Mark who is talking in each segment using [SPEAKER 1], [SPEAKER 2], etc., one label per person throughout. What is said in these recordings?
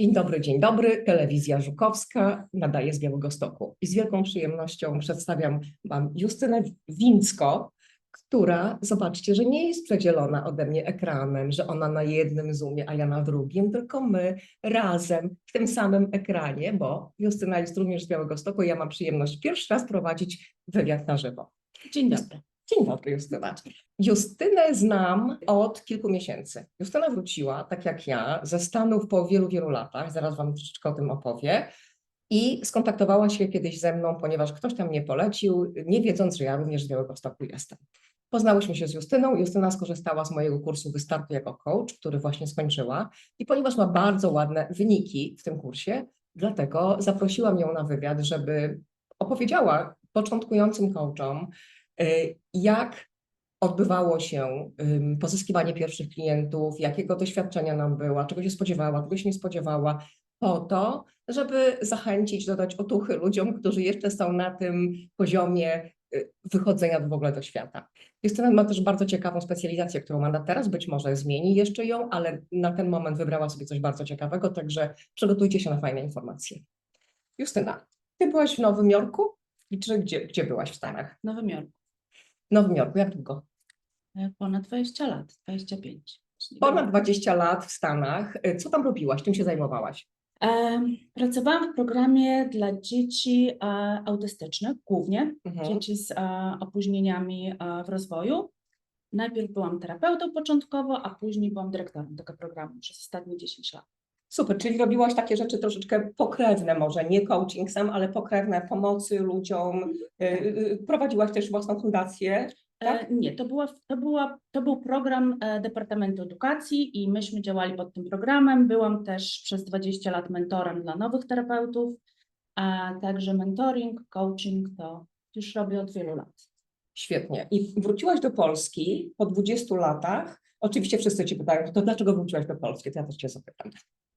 [SPEAKER 1] Dzień dobry, dzień dobry. Telewizja Żukowska nadaje z Białegostoku. I z wielką przyjemnością przedstawiam Wam Justynę Wincko, która, zobaczcie, że nie jest przedzielona ode mnie ekranem, że ona na jednym zoomie, a ja na drugim, tylko my razem w tym samym ekranie, bo Justyna jest również z Białegostoku i ja mam przyjemność pierwszy raz prowadzić wywiad na żywo.
[SPEAKER 2] Dzień dobry.
[SPEAKER 1] Dzień dobry, Justyna. Justynę znam od kilku miesięcy. Justyna wróciła, tak jak ja, ze Stanów po wielu, wielu latach. Zaraz Wam troszeczkę o tym opowie. I skontaktowała się kiedyś ze mną, ponieważ ktoś tam mnie polecił, nie wiedząc, że ja również z Białegostoku jestem. Poznałyśmy się z Justyną. Justyna skorzystała z mojego kursu Wystartu jako coach, który właśnie skończyła. I ponieważ ma bardzo ładne wyniki w tym kursie, dlatego zaprosiłam ją na wywiad, żeby opowiedziała początkującym coachom, jak odbywało się pozyskiwanie pierwszych klientów, jakiego doświadczenia nam była, czego się spodziewała, czego się nie spodziewała, po to, żeby zachęcić, dodać otuchy ludziom, którzy jeszcze są na tym poziomie y, wychodzenia w ogóle do świata. Justyna ma też bardzo ciekawą specjalizację, którą ma na teraz, być może zmieni jeszcze ją, ale na ten moment wybrała sobie coś bardzo ciekawego, także przygotujcie się na fajne informacje. Justyna, ty byłaś w Nowym Jorku? Czy gdzie, gdzie byłaś w Stanach?
[SPEAKER 2] W Nowym Jorku.
[SPEAKER 1] W Nowym Jorku, jak długo?
[SPEAKER 2] E, Ponad 20 lat, 25.
[SPEAKER 1] Ponad 20 lat w Stanach. Y, Co tam robiłaś? Czym się zajmowałaś?
[SPEAKER 2] E, Pracowałam w programie dla dzieci e, autystycznych, głównie
[SPEAKER 1] Mhm.
[SPEAKER 2] dzieci z e, opóźnieniami e, w rozwoju. Najpierw byłam terapeutą początkowo, a później byłam dyrektorem tego programu przez ostatnie 10 lat.
[SPEAKER 1] Super, czyli robiłaś takie rzeczy troszeczkę pokrewne może, nie coaching sam, ale pokrewne pomocy ludziom. Y, y, Prowadziłaś też własną fundację. Tak?
[SPEAKER 2] E, Nie, to, była, to, była, to był program e, Departamentu Edukacji i myśmy działali pod tym programem. Byłam też przez 20 lat mentorem dla nowych terapeutów, a także mentoring, coaching to już robię od wielu lat.
[SPEAKER 1] Świetnie. I wróciłaś do Polski po 20 latach. Oczywiście wszyscy Cię pytają, to dlaczego wróciłaś do Polski? To ja też Cię zapytam.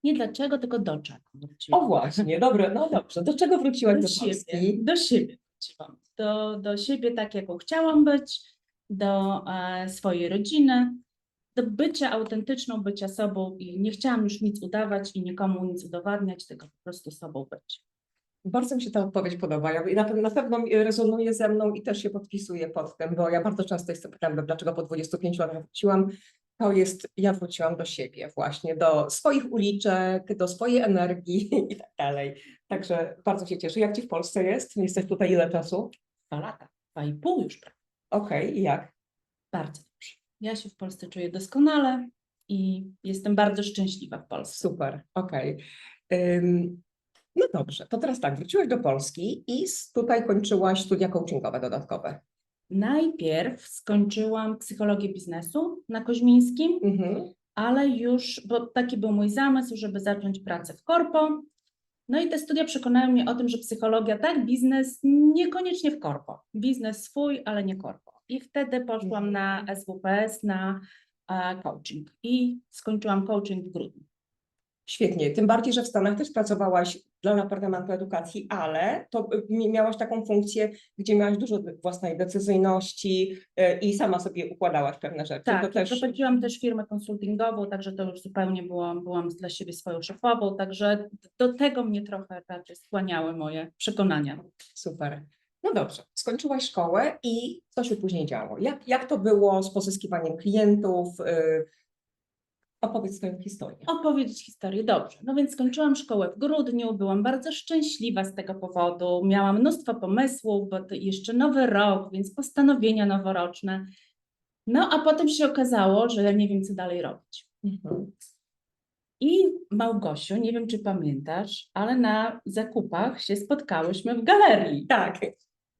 [SPEAKER 2] Nie dlaczego, tylko do czego wróciłam.
[SPEAKER 1] O właśnie, dobre, no dobrze. Do czego wróciłaś do,
[SPEAKER 2] do siebie,
[SPEAKER 1] Polski?
[SPEAKER 2] do siebie wróciłam. Do, do siebie tak, jaką chciałam być, do e, swojej rodziny, do bycia autentyczną, bycia sobą i nie chciałam już nic udawać i nikomu nic udowadniać, tylko po prostu sobą być.
[SPEAKER 1] Bardzo mi się ta odpowiedź podoba. Ja, na, pewno, na pewno rezonuje ze mną i też się podpisuję pod tym, bo ja bardzo często jestem pytana, dlaczego po 25 latach wróciłam. To jest, ja wróciłam do siebie właśnie, do swoich uliczek, do swojej energii i tak dalej. Także bardzo się cieszę. Jak Ci w Polsce jest? Jesteś tutaj ile czasu?
[SPEAKER 2] Dwa lata, dwa i pół już prawie.
[SPEAKER 1] Okej, i jak?
[SPEAKER 2] Bardzo dobrze. Ja się w Polsce czuję doskonale i jestem bardzo szczęśliwa w Polsce.
[SPEAKER 1] Super, okej. Ym, No dobrze, to teraz tak, wróciłaś do Polski i tutaj kończyłaś studia coachingowe dodatkowe.
[SPEAKER 2] Najpierw skończyłam psychologię biznesu na Koźmińskim,
[SPEAKER 1] Mhm.
[SPEAKER 2] ale już, bo taki był mój zamysł, żeby zacząć pracę w korpo. No i te studia przekonały mnie o tym, że psychologia tak, biznes niekoniecznie w korpo. Biznes swój, ale nie korpo. I wtedy poszłam na SWPS, na coaching i skończyłam coaching w grudniu.
[SPEAKER 1] Świetnie, tym bardziej, że w Stanach też pracowałaś dla Departamentu Edukacji, ale to y, mi- miałaś taką funkcję, gdzie miałaś dużo własnej decyzyjności y, i sama sobie układałaś pewne rzeczy.
[SPEAKER 2] Tak,
[SPEAKER 1] to też
[SPEAKER 2] prowadziłam też firmę konsultingową, także to już zupełnie byłam, byłam dla siebie swoją szefową, także do tego mnie trochę raczej skłaniały moje przekonania.
[SPEAKER 1] super. No dobrze, skończyłaś szkołę i co się później działo? Jak, jak to było z pozyskiwaniem klientów? Opowiedz swoją historię.
[SPEAKER 2] Opowiedzieć historię, dobrze. No więc skończyłam szkołę w grudniu, byłam bardzo szczęśliwa z tego powodu, miałam mnóstwo pomysłów, bo to jeszcze nowy rok, więc postanowienia noworoczne. No a potem się okazało, że ja nie wiem, co dalej robić.
[SPEAKER 1] Mhm.
[SPEAKER 2] I Małgosiu, nie wiem, czy pamiętasz, ale na zakupach się spotkałyśmy w galerii.
[SPEAKER 1] Tak,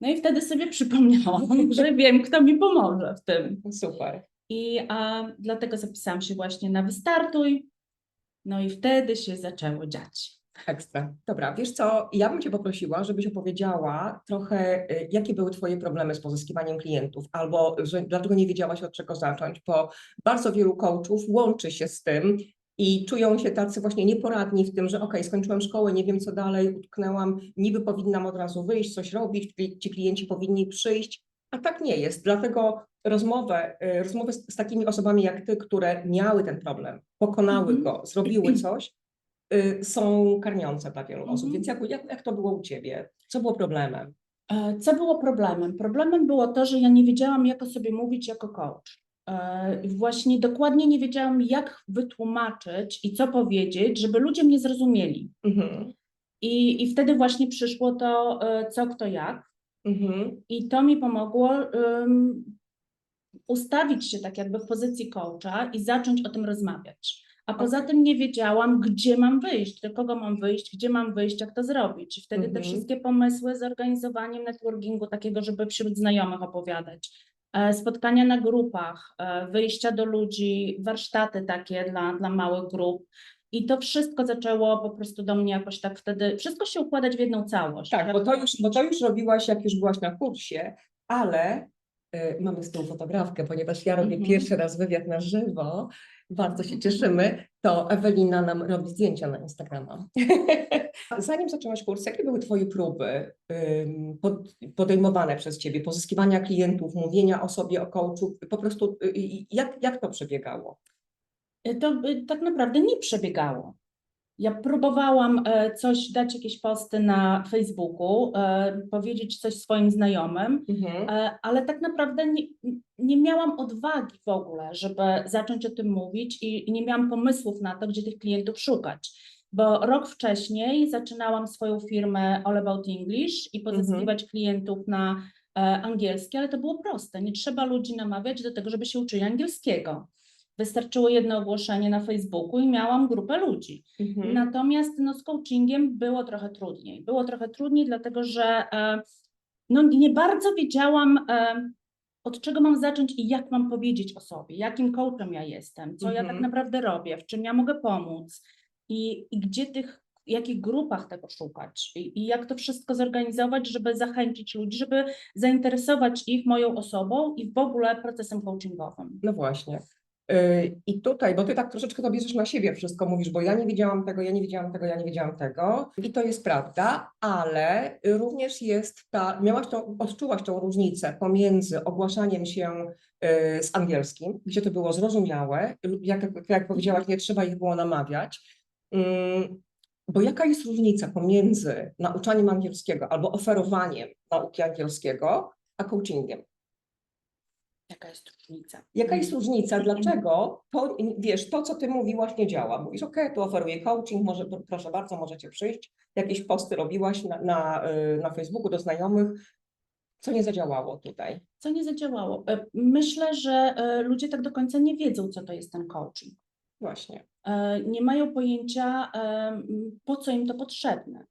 [SPEAKER 2] No i wtedy sobie przypomniałam, że wiem, kto mi pomoże w tym.
[SPEAKER 1] super.
[SPEAKER 2] I a, dlatego zapisałam się właśnie na Wystartuj. No i wtedy się zaczęło dziać.
[SPEAKER 1] Ekstra. Dobra, wiesz co, ja bym Cię poprosiła, żebyś opowiedziała trochę, y, jakie były Twoje problemy z pozyskiwaniem klientów, albo że, dlaczego nie wiedziałaś od czego zacząć, bo bardzo wielu coachów łączy się z tym i czują się tacy właśnie nieporadni w tym, że ok, skończyłem szkołę, nie wiem co dalej, utknęłam, niby powinnam od razu wyjść, coś robić, ci klienci powinni przyjść, a tak nie jest. Dlatego rozmowę, y, rozmowy z, z takimi osobami jak Ty, które miały ten problem, pokonały
[SPEAKER 2] Mhm.
[SPEAKER 1] go, zrobiły coś, y, są karmiące dla wielu osób.
[SPEAKER 2] Mhm.
[SPEAKER 1] Więc jak, jak, jak to było u Ciebie? Co było problemem?
[SPEAKER 2] E, Co było problemem? Problemem było to, że ja nie wiedziałam, jak o sobie mówić jako coach. E, Właśnie dokładnie nie wiedziałam, jak wytłumaczyć i co powiedzieć, żeby ludzie mnie zrozumieli.
[SPEAKER 1] Mhm.
[SPEAKER 2] I, i wtedy właśnie przyszło to, e, co, kto, jak.
[SPEAKER 1] Mhm.
[SPEAKER 2] I to mi pomogło ym, ustawić się tak jakby w pozycji coacha i zacząć o tym rozmawiać. A poza tym nie wiedziałam, gdzie mam wyjść, do kogo mam wyjść, gdzie mam wyjść, jak to zrobić. I wtedy te
[SPEAKER 1] Mhm.
[SPEAKER 2] wszystkie pomysły z organizowaniem networkingu, takiego, żeby wśród znajomych opowiadać, e, spotkania na grupach, e, wyjścia do ludzi, warsztaty takie dla, dla małych grup. I to wszystko zaczęło po prostu do mnie jakoś tak wtedy, wszystko się układać w jedną całość.
[SPEAKER 1] Tak, bo to, już, bo to już robiłaś, jak już byłaś na kursie, ale y, mamy z tyłu fotografkę, ponieważ ja robię
[SPEAKER 2] Mhm.
[SPEAKER 1] pierwszy raz wywiad na żywo. Bardzo się cieszymy. To Ewelina nam robi zdjęcia na Instagrama. Zanim zaczęłaś kurs, jakie były Twoje próby ym, pod, podejmowane przez Ciebie, pozyskiwania klientów, mówienia o sobie, o coachu, po prostu y, y, jak, jak to przebiegało?
[SPEAKER 2] To tak naprawdę nie przebiegało. Ja próbowałam e, coś, dać jakieś posty na Facebooku, e, powiedzieć coś swoim znajomym,
[SPEAKER 1] Mhm.
[SPEAKER 2] e, ale tak naprawdę nie, nie miałam odwagi w ogóle, żeby zacząć o tym mówić i, i nie miałam pomysłów na to, gdzie tych klientów szukać. Bo rok wcześniej zaczynałam swoją firmę All About English i pozyskiwać klientów na angielski, ale to było proste. Nie trzeba ludzi namawiać do tego, żeby się uczyli angielskiego. Wystarczyło jedno ogłoszenie na Facebooku i miałam grupę ludzi.
[SPEAKER 1] Mhm.
[SPEAKER 2] Natomiast no, z coachingiem było trochę trudniej. Było trochę trudniej, dlatego że e, no, nie bardzo wiedziałam, e, od czego mam zacząć i jak mam powiedzieć o sobie, jakim coachem ja jestem, co ja tak
[SPEAKER 1] Mhm.
[SPEAKER 2] naprawdę robię, w czym ja mogę pomóc i, i gdzie tych, w jakich grupach tego szukać i, i jak to wszystko zorganizować, żeby zachęcić ludzi, żeby zainteresować ich moją osobą i w ogóle procesem coachingowym.
[SPEAKER 1] No właśnie. Yy, I tutaj, bo ty tak troszeczkę to bierzesz na siebie wszystko, mówisz, bo ja nie wiedziałam tego, ja nie wiedziałam tego, ja nie wiedziałam tego. I to jest prawda, ale również jest ta, miałaś tą, odczułaś tą różnicę pomiędzy ogłaszaniem się yy, z angielskim, gdzie to było zrozumiałe, jak, jak powiedziałaś, nie trzeba ich było namawiać. Yy, Bo jaka jest różnica pomiędzy nauczaniem angielskiego albo oferowaniem nauki angielskiego, a coachingiem?
[SPEAKER 2] Jaka jest różnica?
[SPEAKER 1] Jaka jest różnica? Dlaczego to, wiesz, to, co ty mówiłaś, nie działa? Mówisz, ok, tu oferuję coaching, może, proszę bardzo, możecie przyjść. Jakieś posty robiłaś na, na, y, na Facebooku do znajomych. Co nie zadziałało tutaj?
[SPEAKER 2] Co nie zadziałało? E, Myślę, że e, ludzie tak do końca nie wiedzą, co to jest ten coaching.
[SPEAKER 1] Właśnie.
[SPEAKER 2] E, Nie mają pojęcia, po co im to potrzebne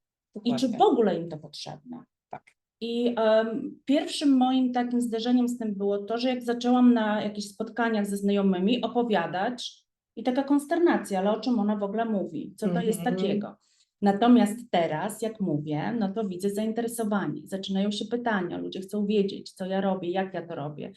[SPEAKER 2] i czy
[SPEAKER 1] dokładnie.
[SPEAKER 2] w ogóle im to potrzebne.
[SPEAKER 1] Tak.
[SPEAKER 2] I em, pierwszym moim takim zderzeniem z tym było to, że jak zaczęłam na jakichś spotkaniach ze znajomymi opowiadać i taka konsternacja, ale o czym ona w ogóle mówi, co to jest
[SPEAKER 1] Mhm.
[SPEAKER 2] takiego. Natomiast teraz, jak mówię, no to widzę zainteresowanie, zaczynają się pytania, ludzie chcą wiedzieć, co ja robię, jak ja to robię.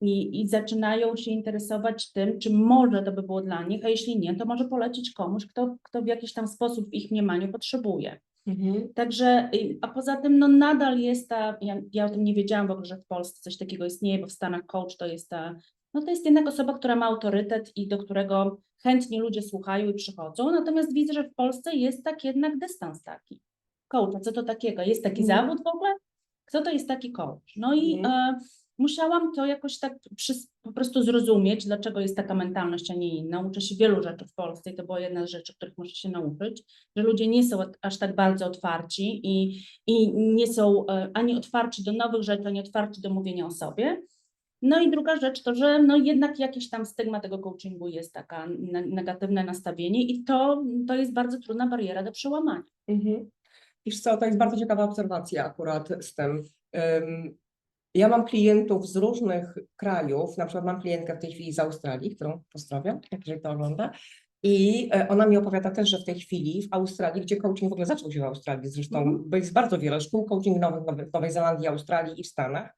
[SPEAKER 2] I, I zaczynają się interesować tym, czy może to by było dla nich, a jeśli nie, to może polecić komuś, kto, kto w jakiś tam sposób w ich mniemaniu potrzebuje.
[SPEAKER 1] Mhm.
[SPEAKER 2] Także, y, a poza tym, no nadal jest ta, ja, ja o tym nie wiedziałam w ogóle, że w Polsce coś takiego istnieje, bo w Stanach coach to jest ta, no to jest jednak osoba, która ma autorytet i do którego chętnie ludzie słuchają i przychodzą, natomiast widzę, że w Polsce jest tak jednak dystans taki. Coach, a co to takiego? Jest taki
[SPEAKER 1] Mhm.
[SPEAKER 2] zawód w ogóle? Kto to jest taki coach? No i
[SPEAKER 1] Mhm.
[SPEAKER 2] e, musiałam to jakoś tak po prostu zrozumieć, dlaczego jest taka mentalność, a nie inna. Uczę się wielu rzeczy w Polsce i to była jedna z rzeczy, których muszę się nauczyć, że ludzie nie są aż tak bardzo otwarci i, i nie są e, ani otwarci do nowych rzeczy, ani otwarci do mówienia o sobie. No i druga rzecz to, że no jednak jakiś tam stygma tego coachingu jest taka ne- negatywne nastawienie i to, to jest bardzo trudna bariera do przełamania.
[SPEAKER 1] Mhm. Wiesz co, to jest bardzo ciekawa obserwacja akurat z tym. Ym, Ja mam klientów z różnych krajów, na przykład mam klientkę w tej chwili z Australii, którą pozdrawiam, jeżeli to ogląda. I e, ona mi opowiada też, że w tej chwili w Australii, gdzie coaching w ogóle zaczął się w Australii zresztą,
[SPEAKER 2] Mhm.
[SPEAKER 1] bo jest bardzo wiele szkół coachingowych w Nowej- w Nowej Zelandii, Australii i w Stanach.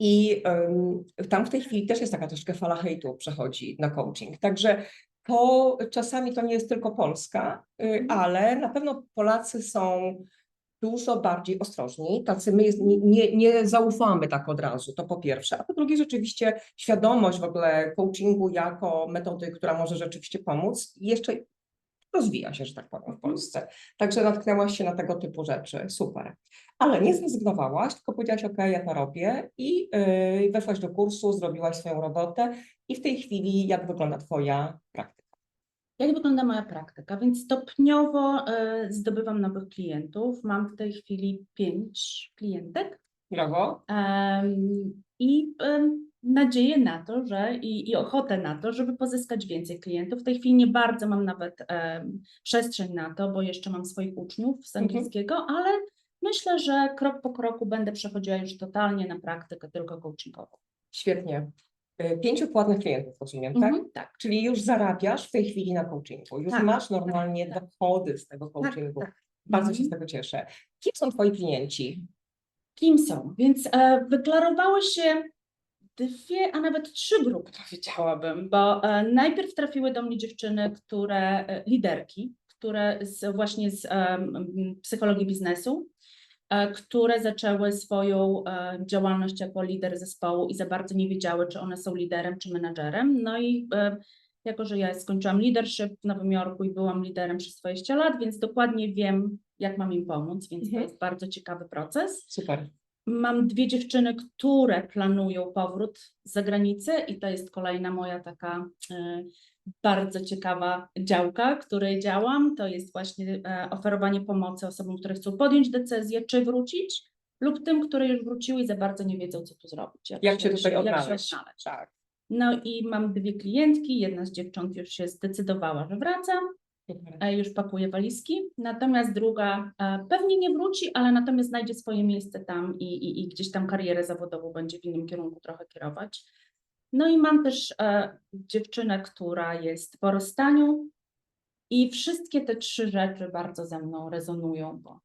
[SPEAKER 1] I em, tam w tej chwili też jest taka troszkę fala hejtu przechodzi na coaching. Także to czasami to nie jest tylko Polska, y, ale na pewno Polacy są dużo bardziej ostrożni, tacy my jest, nie, nie, zaufamy tak od razu, to po pierwsze, a po drugie rzeczywiście świadomość w ogóle coachingu jako metody, która może rzeczywiście pomóc, jeszcze rozwija się, że tak powiem, w
[SPEAKER 2] Mhm.
[SPEAKER 1] Polsce. Także natknęłaś się na tego typu rzeczy. Super. Ale nie zrezygnowałaś, tylko powiedziałaś, ok, ja to robię i yy, weszłaś do kursu, zrobiłaś swoją robotę i w tej chwili jak wygląda Twoja praktyka?
[SPEAKER 2] Jak wygląda moja praktyka? Więc stopniowo e, zdobywam nowych klientów. Mam w tej chwili pięć klientek
[SPEAKER 1] Brawo.
[SPEAKER 2] i nadzieję na to, że i, i ochotę na to, żeby pozyskać więcej klientów. W tej chwili nie bardzo mam nawet przestrzeń na to, bo jeszcze mam swoich uczniów z
[SPEAKER 1] Mhm.
[SPEAKER 2] angielskiego, ale myślę, że krok po kroku będę przechodziła już totalnie na praktykę tylko coachingową.
[SPEAKER 1] Świetnie. Yy, Pięciu płatnych klientów, rozumiem, tak?
[SPEAKER 2] Mhm, tak.
[SPEAKER 1] Czyli już zarabiasz w tej chwili na coachingu, już
[SPEAKER 2] Tak,
[SPEAKER 1] masz normalnie
[SPEAKER 2] tak.
[SPEAKER 1] dochody z tego
[SPEAKER 2] Tak,
[SPEAKER 1] coachingu.
[SPEAKER 2] tak.
[SPEAKER 1] Bardzo się
[SPEAKER 2] Mhm.
[SPEAKER 1] z tego cieszę. Kim są Twoi klienci?
[SPEAKER 2] kim są. Więc e, wyklarowały się dwie, a nawet trzy grupy, powiedziałabym, bo e, najpierw trafiły do mnie dziewczyny, które, e, liderki, które z, właśnie z em, psychologii biznesu, e, które zaczęły swoją e, działalność jako lider zespołu i za bardzo nie wiedziały, czy one są liderem, czy menadżerem. No i e, jako, że ja skończyłam leadership w Nowym Jorku i byłam liderem przez 20 lat, więc dokładnie wiem, jak mam im pomóc, więc to
[SPEAKER 1] Mhm.
[SPEAKER 2] jest bardzo ciekawy proces.
[SPEAKER 1] Super.
[SPEAKER 2] Mam dwie dziewczyny, które planują powrót z zagranicy i to jest kolejna moja taka e, bardzo ciekawa działka, której działam. To jest właśnie e, oferowanie pomocy osobom, które chcą podjąć decyzję, czy wrócić, lub tym, które już wróciły i za bardzo nie wiedzą, co tu zrobić.
[SPEAKER 1] Jak się tutaj
[SPEAKER 2] jak
[SPEAKER 1] odnaleźć?
[SPEAKER 2] się odnaleźć.
[SPEAKER 1] Tak.
[SPEAKER 2] No i mam dwie klientki, jedna z dziewcząt już się zdecydowała, że wraca, e, już pakuje walizki, natomiast druga e, pewnie nie wróci, ale natomiast znajdzie swoje miejsce tam i, i, i gdzieś tam karierę zawodową będzie w innym kierunku trochę kierować. No i mam też e, dziewczynę, która jest po rozstaniu i wszystkie te trzy rzeczy bardzo ze mną rezonują, bo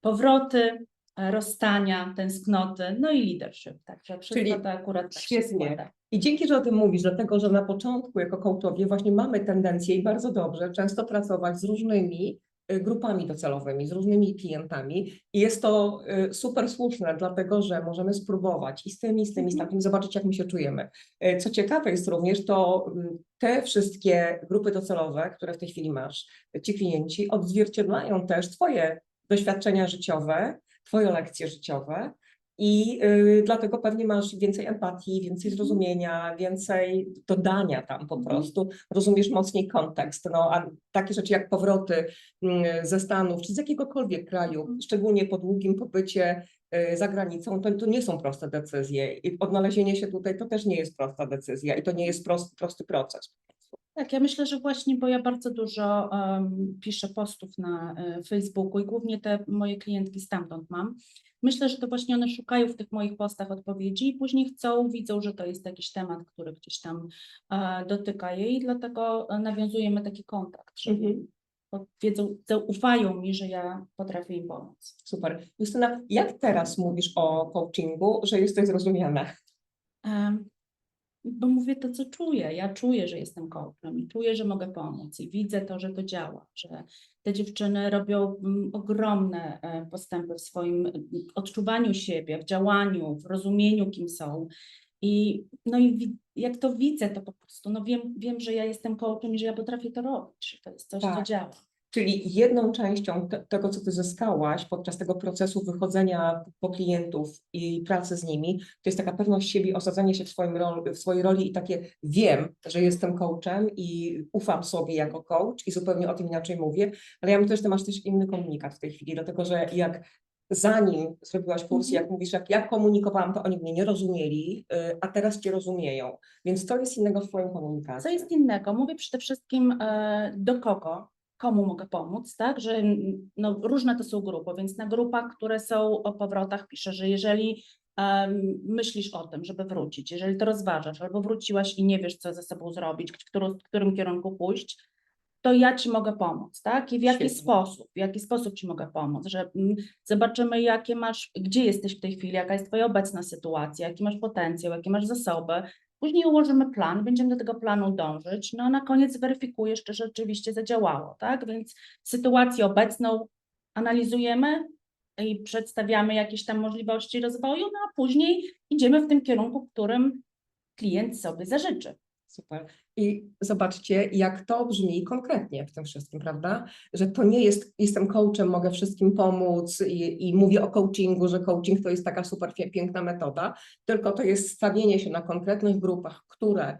[SPEAKER 2] powroty, e, rozstania, tęsknoty, no i leadership, także wszystko
[SPEAKER 1] Czyli
[SPEAKER 2] to akurat tak
[SPEAKER 1] świetnie. I dzięki, że o tym mówisz, dlatego że na początku jako coachowie właśnie mamy tendencję i bardzo dobrze często pracować z różnymi grupami docelowymi, z różnymi klientami i jest to y, super słuszne, dlatego że możemy spróbować i z tymi, i z tymi, i z
[SPEAKER 2] Mhm.
[SPEAKER 1] tamtym, zobaczyć jak my się czujemy. Y, Co ciekawe jest również, to y, te wszystkie grupy docelowe, które w tej chwili masz, ci klienci odzwierciedlają też Twoje doświadczenia życiowe, Twoje lekcje życiowe i y, dlatego pewnie masz więcej empatii, więcej zrozumienia, więcej dodania tam po
[SPEAKER 2] Mhm.
[SPEAKER 1] prostu, rozumiesz mocniej kontekst. No, a takie rzeczy jak powroty mm, ze Stanów czy z jakiegokolwiek kraju,
[SPEAKER 2] Mhm.
[SPEAKER 1] szczególnie po długim pobycie y, za granicą, to, to nie są proste decyzje. I odnalezienie się tutaj to też nie jest prosta decyzja i to nie jest prosty, prosty proces.
[SPEAKER 2] Tak, ja myślę, że właśnie, bo ja bardzo dużo em, piszę postów na e, Facebooku i głównie te moje klientki stamtąd mam. Myślę, że to właśnie one szukają w tych moich postach odpowiedzi i później chcą, widzą, że to jest jakiś temat, który gdzieś tam e, dotyka jej, dlatego e, nawiązujemy taki kontakt, że
[SPEAKER 1] Mhm.
[SPEAKER 2] wiedzą, zaufają mi, że ja potrafię im pomóc.
[SPEAKER 1] Super. Justyna, jak teraz mówisz o coachingu, że jesteś zrozumiana?
[SPEAKER 2] Em, Bo mówię to, co czuję. Ja czuję, że jestem coachem i czuję, że mogę pomóc i widzę to, że to działa, że te dziewczyny robią mm, ogromne e, postępy w swoim mm, odczuwaniu siebie, w działaniu, w rozumieniu, kim są. I, no i jak to widzę, to po prostu no wiem, wiem, że ja jestem coachem i że ja potrafię to robić, że to jest coś, co
[SPEAKER 1] Tak.
[SPEAKER 2] działa.
[SPEAKER 1] Czyli jedną częścią te, tego, co ty zyskałaś podczas tego procesu wychodzenia po klientów i pracy z nimi, to jest taka pewność siebie, osadzenie się w, swoim rol, w swojej roli i takie wiem, że jestem coachem i ufam sobie jako coach i zupełnie o tym inaczej mówię, ale ja myślę, że ty masz też inny komunikat w tej chwili, dlatego że jak zanim zrobiłaś kurs,
[SPEAKER 2] Mhm.
[SPEAKER 1] jak mówisz, jak ja komunikowałam, to oni mnie nie rozumieli, y, a teraz cię rozumieją, więc to jest innego w twoim komunikacji.
[SPEAKER 2] Co jest innego? Mówię przede wszystkim e, do kogo, komu mogę pomóc, tak? Że no, różne to są grupy, więc na grupach, które są o powrotach piszę, że jeżeli myślisz o tym, żeby wrócić, jeżeli to rozważasz, albo wróciłaś i nie wiesz, co ze sobą zrobić, w, którą, w którym kierunku pójść, to ja Ci mogę pomóc, tak? I w jaki
[SPEAKER 1] Świetnie.
[SPEAKER 2] sposób, w jaki sposób Ci mogę pomóc, że zobaczymy, jakie masz, gdzie jesteś w tej chwili, jaka jest Twoja obecna sytuacja, jaki masz potencjał, jakie masz zasoby, Później ułożymy plan, będziemy do tego planu dążyć, no a na koniec zweryfikujesz, czy rzeczywiście zadziałało, tak? Więc sytuację obecną analizujemy i przedstawiamy jakieś tam możliwości rozwoju, no a później idziemy w tym kierunku, którym klient sobie zażyczy.
[SPEAKER 1] Super. I zobaczcie, jak to brzmi konkretnie w tym wszystkim, prawda? Że to nie jest, jestem coachem, mogę wszystkim pomóc i, i mówię o coachingu, że coaching to jest taka super piękna metoda, tylko to jest stawienie się na konkretnych grupach, które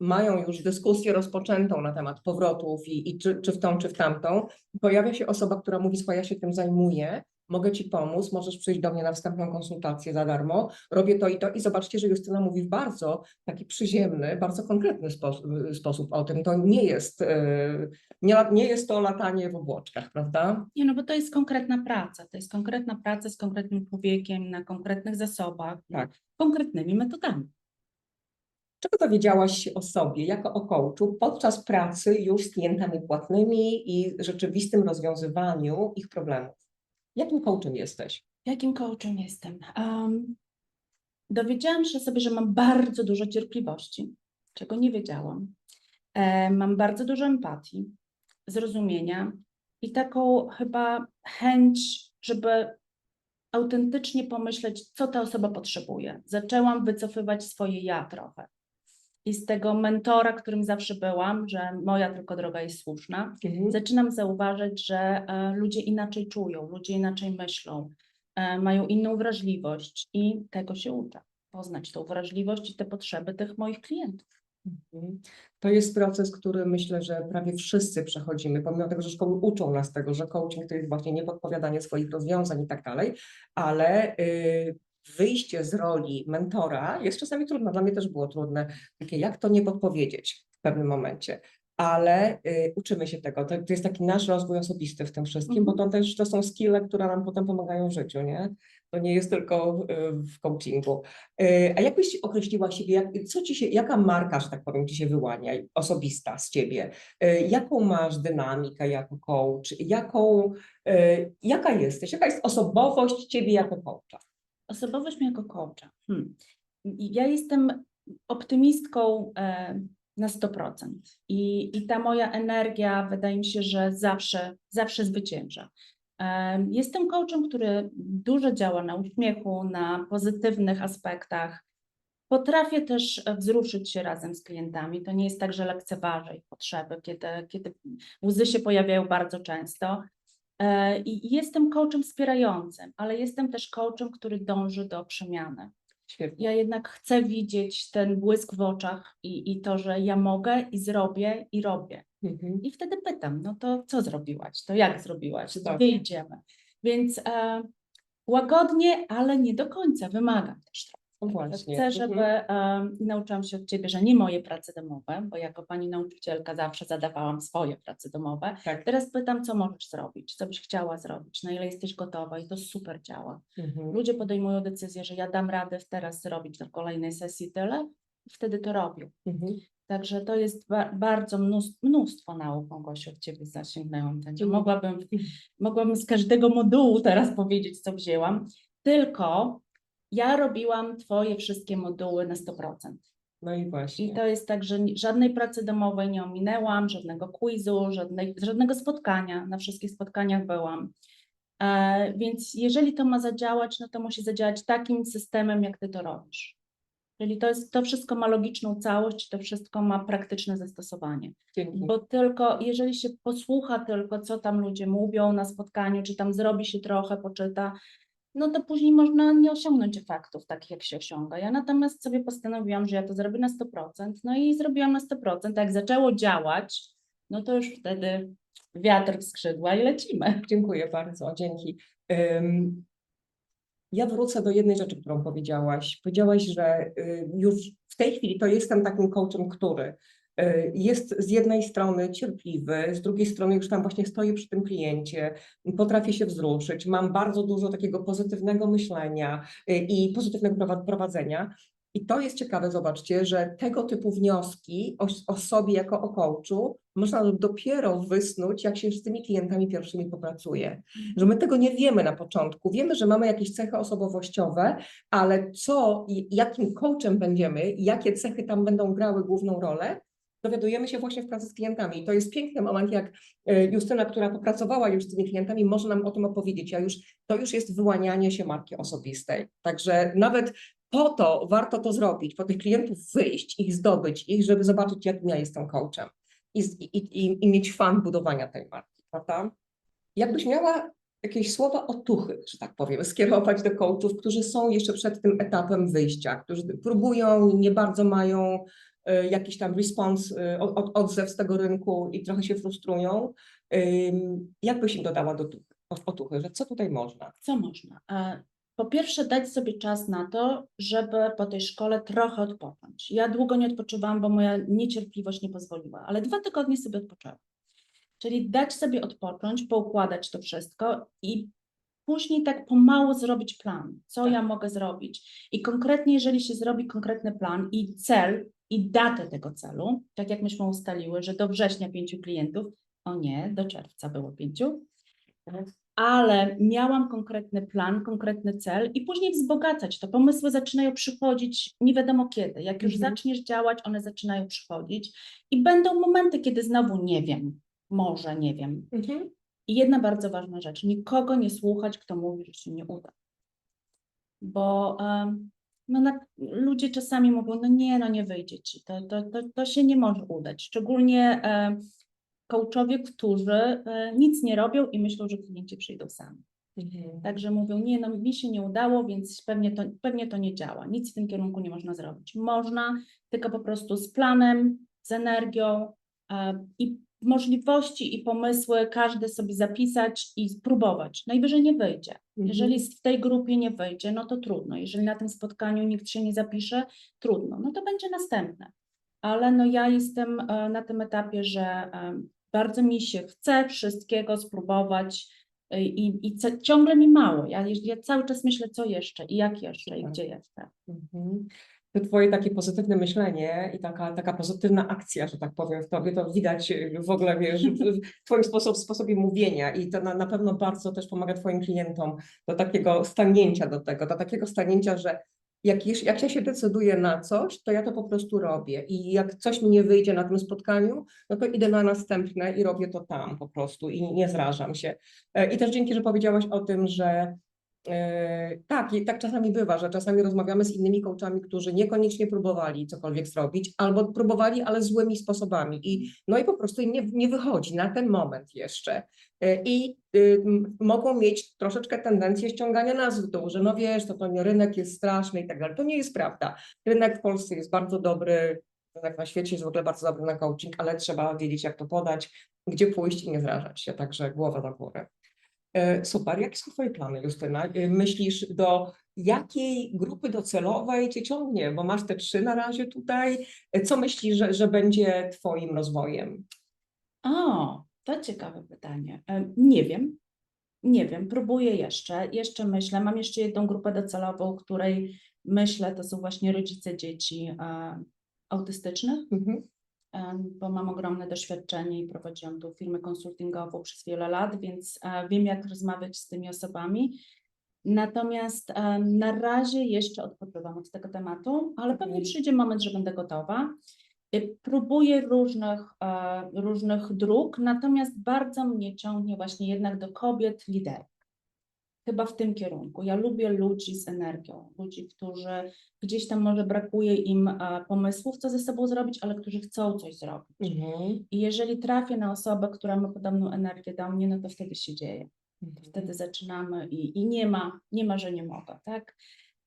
[SPEAKER 1] mają już dyskusję rozpoczętą na temat powrotów i, i czy, czy w tą, czy w tamtą. Pojawia się osoba, która mówi, słuchaj, ja się tym zajmuję, mogę Ci pomóc, możesz przyjść do mnie na wstępną konsultację za darmo, robię to i to i zobaczcie, że Justyna mówi w bardzo taki przyziemny, bardzo konkretny sposób, sposób o tym. To nie jest, e, nie, nie jest to latanie w obłoczkach, prawda?
[SPEAKER 2] Nie, no bo to jest konkretna praca. To jest konkretna praca z konkretnym człowiekiem, na konkretnych zasobach,
[SPEAKER 1] Tak.
[SPEAKER 2] konkretnymi metodami.
[SPEAKER 1] Czego dowiedziałaś o sobie jako o coachu podczas pracy już z klientami płatnymi i rzeczywistym rozwiązywaniu ich problemów? Jakim coachem jesteś?
[SPEAKER 2] Jakim coachem jestem? Em, dowiedziałam się sobie, że mam bardzo dużo cierpliwości, czego nie wiedziałam. E, mam bardzo dużo empatii, zrozumienia i taką chyba chęć, żeby autentycznie pomyśleć, co ta osoba potrzebuje. Zaczęłam wycofywać swoje ja trochę. I z tego mentora, którym zawsze byłam, że moja tylko droga jest słuszna,
[SPEAKER 1] Mhm.
[SPEAKER 2] zaczynam zauważyć, że e, ludzie inaczej czują, ludzie inaczej myślą, e, mają inną wrażliwość i tego się uczę. Poznać tą wrażliwość i te potrzeby tych moich klientów.
[SPEAKER 1] Mhm. To jest proces, który myślę, że prawie wszyscy przechodzimy, pomimo tego, że szkoły uczą nas tego, że coaching to jest właśnie nie podpowiadanie swoich rozwiązań i tak dalej, ale y, wyjście z roli mentora jest czasami trudne. Dla mnie też było trudne, takie jak to nie podpowiedzieć w pewnym momencie. Ale y, uczymy się tego. To, to jest taki nasz rozwój osobisty w tym wszystkim, bo to też to są skille, które nam potem pomagają w życiu, nie? To nie jest tylko y, w coachingu. Y, A jak byś określiła siebie, jak, co ci się, jaka marka, że tak powiem, ci się wyłania, osobista z ciebie? Y, Jaką masz dynamikę jako coach? Jaką, y, jaka jesteś? Jaka jest osobowość ciebie jako coacha?
[SPEAKER 2] Osobowość mnie jako coacha. Hmm. Ja jestem optymistką e, na 100%. I, I ta moja energia wydaje mi się, że zawsze, zawsze zwycięża. Em, Jestem coachem, który dużo działa na uśmiechu, na pozytywnych aspektach. Potrafię też e, wzruszyć się razem z klientami. To nie jest tak, że lekceważę ich potrzeby, kiedy, kiedy łzy się pojawiają bardzo często. E, I jestem coachem wspierającym, ale jestem też coachem, który dąży do przemiany.
[SPEAKER 1] Świetnie.
[SPEAKER 2] Ja jednak chcę widzieć ten błysk w oczach i, i to, że ja mogę i zrobię i robię.
[SPEAKER 1] Mhm.
[SPEAKER 2] I wtedy pytam, no to co zrobiłaś? To jak zrobiłaś? To gdzie idziemy? Więc e, łagodnie, ale nie do końca. Wymagam też trochę.
[SPEAKER 1] No właśnie.
[SPEAKER 2] Chcę, żeby
[SPEAKER 1] Mhm.
[SPEAKER 2] i nauczyłam się od Ciebie, że nie moje prace domowe, bo jako pani nauczycielka zawsze zadawałam swoje prace domowe.
[SPEAKER 1] Tak.
[SPEAKER 2] Teraz pytam, co możesz zrobić, co byś chciała zrobić, na ile jesteś gotowa i to super działa.
[SPEAKER 1] Mhm.
[SPEAKER 2] Ludzie podejmują decyzję, że ja dam radę teraz zrobić na kolejnej sesji tyle i wtedy to robią.
[SPEAKER 1] Mhm.
[SPEAKER 2] Także to jest ba bardzo mnóstwo, mnóstwo nauk, Małgosiu, od Ciebie zasięgnęłam. Także
[SPEAKER 1] Mhm.
[SPEAKER 2] mogłabym, mogłabym z każdego modułu teraz powiedzieć, co wzięłam, tylko ja robiłam Twoje wszystkie moduły na 100%.
[SPEAKER 1] No i właśnie.
[SPEAKER 2] I to jest tak, że żadnej pracy domowej nie ominęłam, żadnego quizu, żadnej, żadnego spotkania. Na wszystkich spotkaniach byłam. E, więc jeżeli to ma zadziałać, no to musi zadziałać takim systemem, jak ty to robisz. Czyli to, jest, to wszystko ma logiczną całość, to wszystko ma praktyczne zastosowanie.
[SPEAKER 1] Dzięki.
[SPEAKER 2] Bo tylko, jeżeli się posłucha tylko, co tam ludzie mówią na spotkaniu, czy tam zrobi się trochę, poczyta, no to później można nie osiągnąć efektów takich, jak się osiąga. Ja natomiast sobie postanowiłam, że ja to zrobię na 100%, no i zrobiłam na 100%. A jak zaczęło działać, no to już wtedy wiatr w skrzydła i lecimy.
[SPEAKER 1] Dziękuję bardzo, dzięki. Ym, Ja wrócę do jednej rzeczy, którą powiedziałaś. Powiedziałaś, że y, już w tej chwili to jestem takim coachem, który jest z jednej strony cierpliwy, z drugiej strony już tam właśnie stoję przy tym kliencie, potrafię się wzruszyć, mam bardzo dużo takiego pozytywnego myślenia y, i pozytywnego prowa- prowadzenia. I to jest ciekawe, zobaczcie, że tego typu wnioski o, o sobie jako o coachu można dopiero wysnuć, jak się z tymi klientami pierwszymi popracuje że my tego nie wiemy na początku. Wiemy, że mamy jakieś cechy osobowościowe, ale co, jakim coachem będziemy, jakie cechy tam będą grały główną rolę, dowiadujemy się właśnie w pracy z klientami. I to jest piękny moment, jak e, Justyna, która popracowała już z tymi klientami, może nam o tym opowiedzieć. Ja już, to już jest wyłanianie się marki osobistej. Także nawet po to warto to zrobić, po tych klientów wyjść, ich zdobyć, ich, żeby zobaczyć, jakim ja jestem coachem i, i, i, i mieć fan budowania tej marki, prawda? Jakbyś miała jakieś słowa otuchy, że tak powiem, skierować do coachów, którzy są jeszcze przed tym etapem wyjścia, którzy próbują, nie bardzo mają jakiś tam respons, e, od, od- odzew z tego rynku i trochę się frustrują. Ym, Jak byś im dodała do tu- otuchy, że co tutaj można?
[SPEAKER 2] Co można? E, Po pierwsze, dać sobie czas na to, żeby po tej szkole trochę odpocząć. Ja długo nie odpoczywałam, bo moja niecierpliwość nie pozwoliła, ale dwa tygodnie sobie odpoczęłam. Czyli dać sobie odpocząć, poukładać to wszystko i później tak pomału zrobić plan, co
[SPEAKER 1] Tak.
[SPEAKER 2] ja mogę zrobić. I konkretnie, jeżeli się zrobi konkretny plan i cel i datę tego celu, tak jak myśmy ustaliły, że do września pięciu klientów, o nie, do czerwca było pięciu, ale miałam konkretny plan, konkretny cel i później wzbogacać to. Pomysły zaczynają przychodzić nie wiadomo kiedy. Jak już
[SPEAKER 1] Mhm.
[SPEAKER 2] zaczniesz działać, one zaczynają przychodzić i będą momenty, kiedy znowu nie wiem, może nie wiem. I jedna bardzo ważna rzecz, nikogo nie słuchać, kto mówi, że się nie uda. Bo no, na, ludzie czasami mówią, no nie, no nie wyjdzie ci, to, to, to, to się nie może udać. Szczególnie e, coachowie, którzy e, nic nie robią i myślą, że klienci przyjdą sami. Także mówią, nie, no mi się nie udało, więc pewnie to, pewnie to nie działa. Nic w tym kierunku nie można zrobić. Można, tylko po prostu z planem, z energią e, i możliwości i pomysły każdy sobie zapisać i spróbować. Najwyżej nie wyjdzie. Jeżeli w tej grupie nie wyjdzie, no to trudno. Jeżeli na tym spotkaniu nikt się nie zapisze, trudno. No to będzie następne. Ale no ja jestem e, na tym etapie, że e, bardzo mi się chce wszystkiego spróbować e, i, i ciągle mi mało. Ja, ja cały czas myślę, co jeszcze i jak jeszcze i
[SPEAKER 1] Super.
[SPEAKER 2] gdzie jeszcze.
[SPEAKER 1] Mhm. To twoje takie pozytywne myślenie i taka, taka pozytywna akcja, że tak powiem, w tobie, to widać y, w ogóle, wiesz, w twoim sposób, sposobie mówienia i to na, na pewno bardzo też pomaga twoim klientom do takiego stanięcia do tego, do takiego stanięcia, że jak, jak ja się decyduję na coś, to ja to po prostu robię i jak coś mi nie wyjdzie na tym spotkaniu, no to idę na następne i robię to tam po prostu i nie zrażam się. E, I też dzięki, że powiedziałaś o tym, że Tak, i tak czasami bywa, że czasami rozmawiamy z innymi coachami, którzy niekoniecznie próbowali cokolwiek zrobić, albo próbowali, ale złymi sposobami. I, no i po prostu im nie, nie wychodzi na ten moment jeszcze. E, I y, mogą mieć troszeczkę tendencję ściągania nas w dół, że no wiesz, to, to nie rynek jest straszny i tak dalej. To nie jest prawda. Rynek w Polsce jest bardzo dobry, rynek na świecie jest w ogóle bardzo dobry na coaching, ale trzeba wiedzieć, jak to podać, gdzie pójść i nie zrażać się, także głowa do góry. E, Super. Jakie są Twoje plany, Justyna? E, Myślisz, do jakiej grupy docelowej Cię ciągnie? Bo masz te trzy na razie tutaj. E, Co myślisz, że, że będzie Twoim rozwojem?
[SPEAKER 2] O, to ciekawe pytanie. Nie wiem. Nie wiem, próbuję jeszcze, jeszcze myślę. Mam jeszcze jedną grupę docelową, której myślę, to są właśnie rodzice dzieci autystycznych,
[SPEAKER 1] Mhm.
[SPEAKER 2] Em, bo mam ogromne doświadczenie i prowadziłam tą firmę konsultingową przez wiele lat, więc e, wiem, jak rozmawiać z tymi osobami. Natomiast em, na razie jeszcze odpoczywam od tego tematu, ale pewnie przyjdzie moment, że będę gotowa. Próbuję różnych, e, różnych dróg, natomiast bardzo mnie ciągnie właśnie jednak do kobiet liderów. Chyba w tym kierunku. Ja lubię ludzi z energią, ludzi, którzy gdzieś tam może brakuje im e, pomysłów, co ze sobą zrobić, ale którzy chcą coś zrobić.
[SPEAKER 1] Mhm.
[SPEAKER 2] I jeżeli trafię na osobę, która ma podobną energię do mnie, no to wtedy się dzieje. Wtedy zaczynamy i, i nie ma, nie ma, że nie mogę, tak?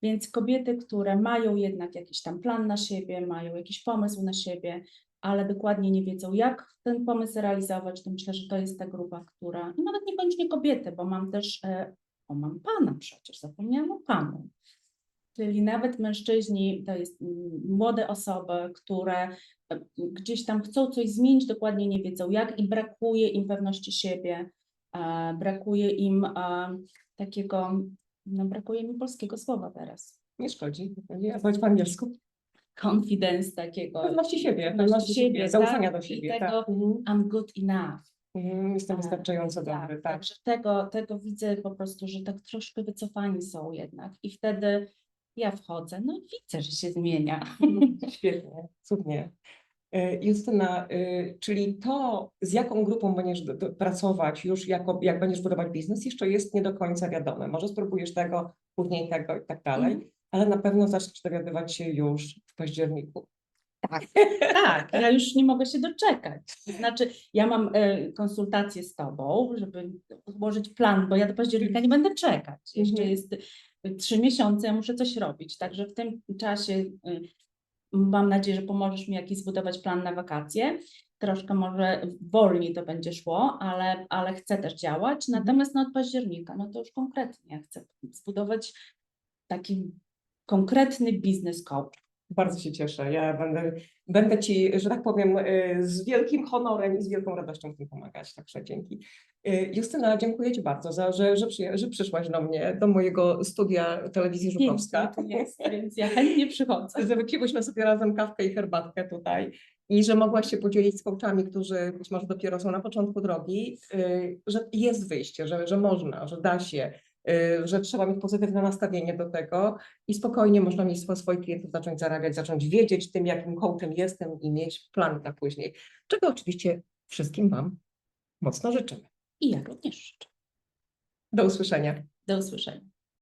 [SPEAKER 2] Więc kobiety, które mają jednak jakiś tam plan na siebie, mają jakiś pomysł na siebie, ale dokładnie nie wiedzą, jak ten pomysł realizować, to myślę, że to jest ta grupa, która, i nawet niekoniecznie kobiety, bo mam też, e, o mam pana przecież, zapomniałam o panu. Czyli nawet mężczyźni, to jest młode osoby, które e, gdzieś tam chcą coś zmienić, dokładnie nie wiedzą jak i brakuje im pewności siebie, e, brakuje im e, takiego, no brakuje mi polskiego słowa teraz,
[SPEAKER 1] Nie szkodzi. Nie, powiedz po angielsku.
[SPEAKER 2] confidence takiego,
[SPEAKER 1] Pewności siebie,
[SPEAKER 2] Pewności
[SPEAKER 1] siebie,
[SPEAKER 2] siebie,
[SPEAKER 1] zaufania
[SPEAKER 2] tak,
[SPEAKER 1] do
[SPEAKER 2] i
[SPEAKER 1] siebie.
[SPEAKER 2] tego-
[SPEAKER 1] Tak. Mhm.
[SPEAKER 2] I'm good enough.
[SPEAKER 1] Mhm. Jestem
[SPEAKER 2] Tak,
[SPEAKER 1] wystarczająco dobry, tak.
[SPEAKER 2] Także tego, tego widzę po prostu, że tak troszkę wycofani są jednak i wtedy ja wchodzę, no i widzę, że się zmienia.
[SPEAKER 1] Świetnie, cudnie. E, Justyna, e, czyli to, z jaką grupą będziesz do, do, pracować już, jako, jak będziesz budować biznes, jeszcze jest nie do końca wiadome. Może spróbujesz tego, później tego i tak dalej. Ale na pewno zaczniesz dowiadywać się już w październiku.
[SPEAKER 2] Tak, tak, ja już nie mogę się doczekać. To znaczy, ja mam e, konsultację z Tobą, żeby złożyć plan, bo ja do października nie będę czekać. Jeszcze
[SPEAKER 1] Mhm.
[SPEAKER 2] jest y, trzy miesiące, ja muszę coś robić. Także w tym czasie y, mam nadzieję, że pomożesz mi jakiś zbudować plan na wakacje. Troszkę może wolniej to będzie szło, ale, ale chcę też działać.
[SPEAKER 1] Mhm.
[SPEAKER 2] Natomiast no, od października, no to już konkretnie chcę zbudować taki konkretny biznes coach.
[SPEAKER 1] Bardzo się cieszę. Ja będę, będę Ci, że tak powiem, y, z wielkim honorem i z wielką radością w tym pomagać. Także dzięki. Y, Justyna, dziękuję Ci bardzo, za, że, że, przyje, że przyszłaś do mnie, do mojego studia telewizji Żukowska.
[SPEAKER 2] Jest, więc ja chętnie przychodzę.
[SPEAKER 1] że wypiłyśmy sobie razem kawkę i herbatkę tutaj i że mogłaś się podzielić z coachami, którzy być może dopiero są na początku drogi, y, że jest wyjście, że, że można, że da się, że trzeba mieć pozytywne nastawienie do tego i spokojnie można mieć swo- swoich klientów zacząć zarabiać, zacząć wiedzieć tym, jakim coachem jestem i mieć plan na później, czego oczywiście wszystkim Wam mocno życzymy.
[SPEAKER 2] I ja również życzę.
[SPEAKER 1] Do usłyszenia.
[SPEAKER 2] Do usłyszenia.